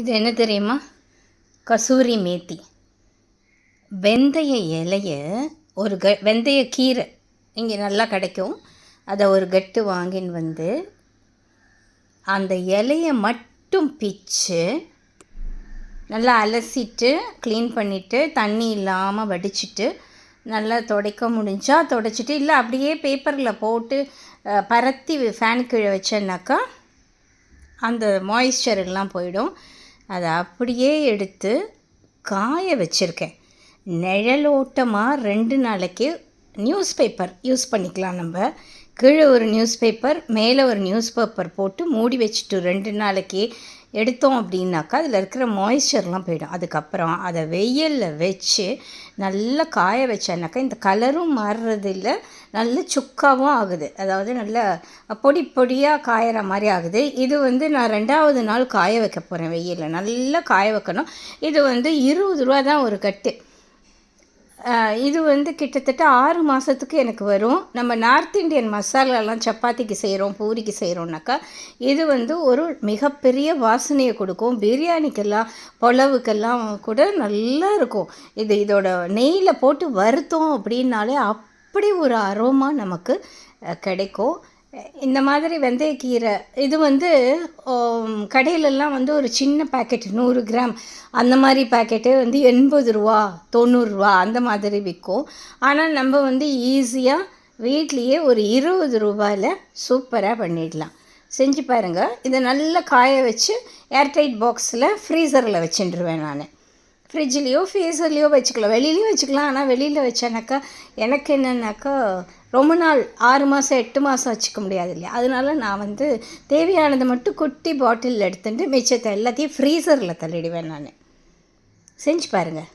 இது என்ன தெரியுமா? கசூரி மேத்தி. வெந்தய இலையை ஒரு க வெந்தய கீரை. இங்கே நல்லா கிடைக்கும். அதை ஒரு கட்டு வாங்கின்னு வந்து அந்த இலையை மட்டும் பிச்சு நல்லா அலசிட்டு க்ளீன் பண்ணிவிட்டு தண்ணி இல்லாமல் வடிச்சிட்டு நல்லா துடைக்க முடிஞ்சா துடைச்சிட்டு இல்லை அப்படியே பேப்பரில் போட்டு பரத்தி ஃபேன் கீழே வச்சேன்னாக்கா அந்த மாய்ஸ்சர் எல்லாம் போயிடும். அதை அப்படியே எடுத்து காய வச்சுருக்கேன். நிழலோட்டமாக ரெண்டு நாளைக்கு நியூஸ் பேப்பர் யூஸ் பண்ணிக்கலாம் நம்ம. கீழே ஒரு நியூஸ் பேப்பர் மேலே ஒரு நியூஸ் பேப்பர் போட்டு மூடி வச்சுட்டு ரெண்டு நாளைக்கு எடுத்தோம் அப்படின்னாக்கா அதில் இருக்கிற மாய்ஸ்சர்லாம் போயிடும். அதுக்கப்புறம் அதை வெயிலில் வச்சு நல்லா காய வச்சானாக்கா இந்த கலரும் மாறுறதில்ல நல்ல சுக்காவும் ஆகுது. அதாவது நல்ல பொடி பொடியாக காயற மாதிரி ஆகுது. இது வந்து நான் ரெண்டாவது நாள் காய வைக்க போகிறேன் வெயிலில். நல்லா காய வைக்கணும். இது வந்து இருபது ரூபா தான் ஒரு கட்டு. இது வந்து கிட்டத்தட்ட ஆறு மாதத்துக்கு எனக்கு வரும். நம்ம நார்த் இந்தியன் மசாலாலாம் சப்பாத்திக்கு செய்கிறோம் பூரிக்கு செய்கிறோம்னாக்கா இது வந்து ஒரு மிகப்பெரிய வாசனையை கொடுக்கும். பிரியாணிக்கெல்லாம் புலவுக்கெல்லாம் கூட நல்லா இருக்கும். இது இதோட நெய்யில் போட்டு வறுத்தோம் அப்படின்னாலே அப்படி ஒரு அரோமா நமக்கு கிடைக்கும். இந்த மாதிரி வெந்தயக்கீரை இது வந்து கடையிலெல்லாம் வந்து ஒரு சின்ன பாக்கெட் நூறு கிராம் அந்த மாதிரி பாக்கெட்டே வந்து எண்பது ரூபா தொண்ணூறுரூவா அந்த மாதிரி விற்கும் ஆனால் நம்ம வந்து ஈஸியாக வீட்லேயே ஒரு இருபது ரூபாயில் சூப்பராக பண்ணிடலாம். செஞ்சு பாருங்கள் இதை நல்லா காய வச்சு ஏர்டைட் பாக்ஸில் ஃப்ரீசரில் வச்சுட்டுருவேன் நான். ஃப்ரிட்ஜ்லேயோ ஃப்ரீசர்லேயோ வச்சுக்கலாம். வெளியிலையும் வச்சுக்கலாம். ஆனால் வெளியில் வச்சேனாக்கா எனக்கு என்னன்னாக்கா ரொம்ப நாள் ஆறு மாதம் எட்டு மாதம் வச்சுக்க முடியாது இல்லையா அதனால நான் வந்து தேவையானதை மட்டும் குட்டி பாட்டிலில் எடுத்துட்டு மிச்சத்தை எல்லாத்தையும் ஃப்ரீசரில் தள்ளிடுவேன் நான். செஞ்சு பாருங்கள்